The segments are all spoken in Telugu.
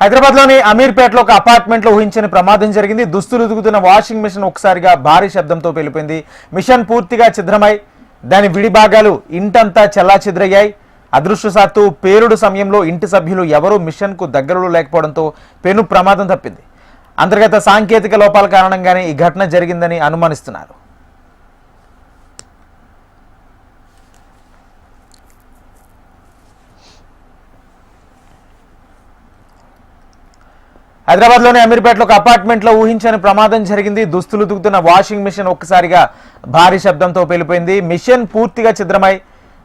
హైదరాబాద్లోని అమీర్పేటలో ఒక అపార్ట్మెంట్లో ఊహించని ప్రమాదం జరిగింది. దుస్తులు ఉదుగుతున్న వాషింగ్ మిషన్ ఒకసారిగా భారీ శబ్దంతో పెలిపింది మిషన్ పూర్తిగా ఛిద్రమై దాని విడి భాగాలు ఇంటంతా చెల్లాచెద్రయ్యాయి అదృష్టశాత్తు పేరుడు సమయంలో ఇంటి సభ్యులు ఎవరూ మిషన్కు దగ్గరలో లేకపోవడంతో పెను ప్రమాదం తప్పింది. అంతర్గత సాంకేతిక లోపాల కారణంగానే ఈ ఘటన జరిగిందని అనుమానిస్తున్నారు. హైదరాబాద్లోని అమీర్పేటలో ఒక అపార్ట్మెంట్లో ఊహించని ప్రమాదం జరిగింది. దుస్తులు తుకుతున్న వాషింగ్ మిషన్ ఒక్కసారిగా భారీ శబ్దంతో పేలిపోయింది. మిషన్ పూర్తిగా చిద్రమై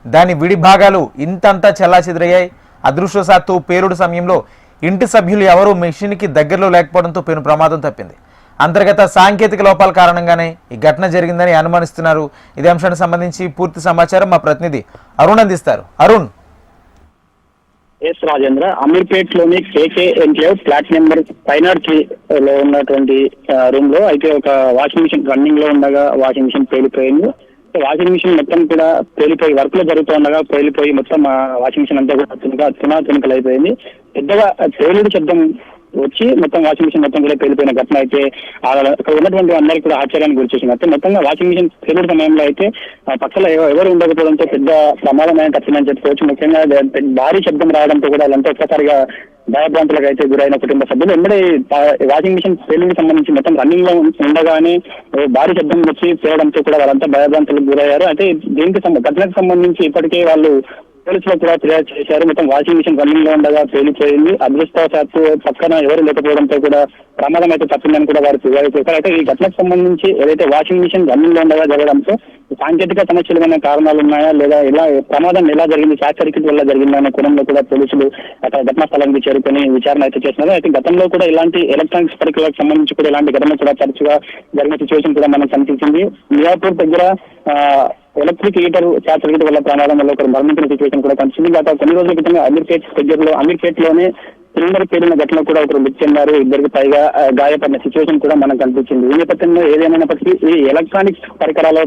దాని విడి భాగాలు ఇంతంతా చెల్లా చెదిరయ్యాయి. అదృష్టవశాత్తు పేలుడు సమయంలో ఇంటి సభ్యులు ఎవరూ మిషన్కి దగ్గరలో లేకపోవడంతో పెను ప్రమాదం తప్పింది. అంతర్గత సాంకేతిక లోపాల కారణంగానే ఈ ఘటన జరిగిందని అనుమానిస్తున్నారు. ఇదే అంశానికి సంబంధించి పూర్తి సమాచారం మా ప్రతినిధి అరుణ్ అందిస్తారు. Arun! S Rajendra అమీర్పేట్లోని K K enclave flat number ఫైనార్కి లో ఉన్నటువంటి రూమ్లో అయితే ఒక వాషింగ్ మిషన్ రన్నింగ్లో ఉండగా వాషింగ్ మిషన్ పేలిపోయింది. వాషింగ్ మిషన్ మొత్తం కూడా పేలిపోయి వర్క్లో జరుగుతుండగా పేలిపోయి మొత్తం వాషింగ్ మిషన్ అంతా కూడా తునక తునా తునకలు అయిపోయింది పెద్దగా పేలుడు శబ్దం వచ్చి మొత్తం వాషింగ్ మిషన్ మొత్తం కూడా పేలిపోయిన ఘటన అయితే అక్కడ ఉన్నటువంటి అందరికీ కూడా ఆశ్చర్యానికి గురిచేసింది అయితే మొత్తంగా వాషింగ్ మిషన్ పేలుడు సమయంలో అయితే పక్కన ఎవరు ఉండకపోవడంతో పెద్ద ప్రమాదమైన తప్పిందని చెప్పుకోవచ్చు ముఖ్యంగా భారీ శబ్దం రావడంతో కూడా వాళ్ళంతా ఒక్కసారిగా భయభ్రాంతులకు అయితే గురైన కుటుంబ సభ్యులు. ఎంబడే వాషింగ్ మిషన్ పేలుడికి సంబంధించి మొత్తం రన్నింగ్లో ఉండగానే భారీ శబ్దం వచ్చి పేలడంతో కూడా వాళ్ళంతా భయభ్రాంతులకు గురయ్యారు. అయితే దీనికి ఘటనకు సంబంధించి ఇప్పటికే వాళ్ళు పోలీసులు కూడా ఫిర్యాదు చేశారు. మొత్తం వాషింగ్ మిషన్ రన్నింగ్లో ఉండగా పేలిపోయింది. అదృష్టవశాత్తు పక్కన ఎవరు లేకపోవడంతో కూడా ప్రమాదం అయితే తప్పిందని కూడా వారు ఫిర్యాదు చేశారు. అయితే ఈ ఘటనకు సంబంధించి ఏదైతే వాషింగ్ మిషన్ రన్నింగ్లో ఉండగా జరగడంతో సాంకేతిక సమస్యలు ఏమైనా కారణాలు ఉన్నాయా? లేదా ఎలా ప్రమాదం ఎలా జరిగింది? షార్ట్ సర్క్యూట్ వల్ల జరిగిందా? అనే కోణంలో కూడా పోలీసులు అక్కడ ఘటనా స్థలానికి చేరుకొని విచారణ అయితే చేస్తున్నారు. అయితే గతంలో కూడా ఇలాంటి ఎలక్ట్రానిక్స్ పరికరాలకు సంబంధించి కూడా ఇలాంటి ఘటన కూడా తరచుగా జరిగిన సిచ్యువేషన్ కూడా మనం కనిపించింది. మియాపూర్ దగ్గర ఆ, ఎలక్ట్రిక్ హీటర్ షార్ట్ సర్క్యూట్ వల్ల ప్రమాదం వల్ల ఒకరు మరణించిన సిచ్యువేషన్ కూడా కనిపించింది గత కొన్ని రోజుల క్రితం అమీర్పేట్ దగ్గరలో అమీర్పేట్లోనే సిలిండర్ పేరిన ఘటన కూడా ఒకరు మృతి చెందారు. ఇద్దరికి పైగా గాయపడిన సిచ్యువేషన్ కూడా మనకు కనిపించింది. ఈ నేపథ్యంలో ఏదేమైనప్పటికీ ఈ ఎలక్ట్రానిక్స్ పరికరాల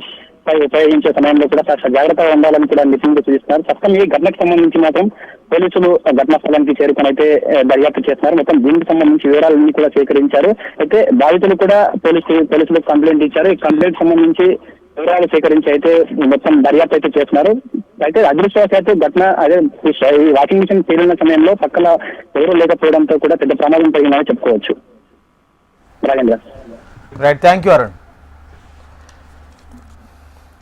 పై ఉపయోగించే సమయంలో కూడా కాస్త జాగ్రత్తగా ఉండాలని కూడా నిపుణులు సూచిస్తున్నారు. ప్రస్తుతం ఈ ఘటనకు సంబంధించి మాత్రం పోలీసులు ఘటనా స్థలానికి చేరుకొని అయితే దర్యాప్తు చేస్తున్నారు. మొత్తం దీనికి సంబంధించి వివరాలన్నీ కూడా సేకరించారు. అయితే బాధితులు కూడా పోలీసు పోలీసులకు కంప్లైంట్ ఇచ్చారు. ఈ కంప్లైంట్ సంబంధించి వివరాలు సేకరించి అయితే మొత్తం దర్యాప్తు అయితే చేస్తున్నారు. అయితే అదృష్టవశాత్తు ఘటన అదే ఈ వాషింగ్ మిషన్ పేలిన సమయంలో పక్కన ఎవరు లేకపోవడంతో కూడా పెద్ద ప్రమాదం జరిగిందని చెప్పుకోవచ్చు. Rajendra. Right thank you Arun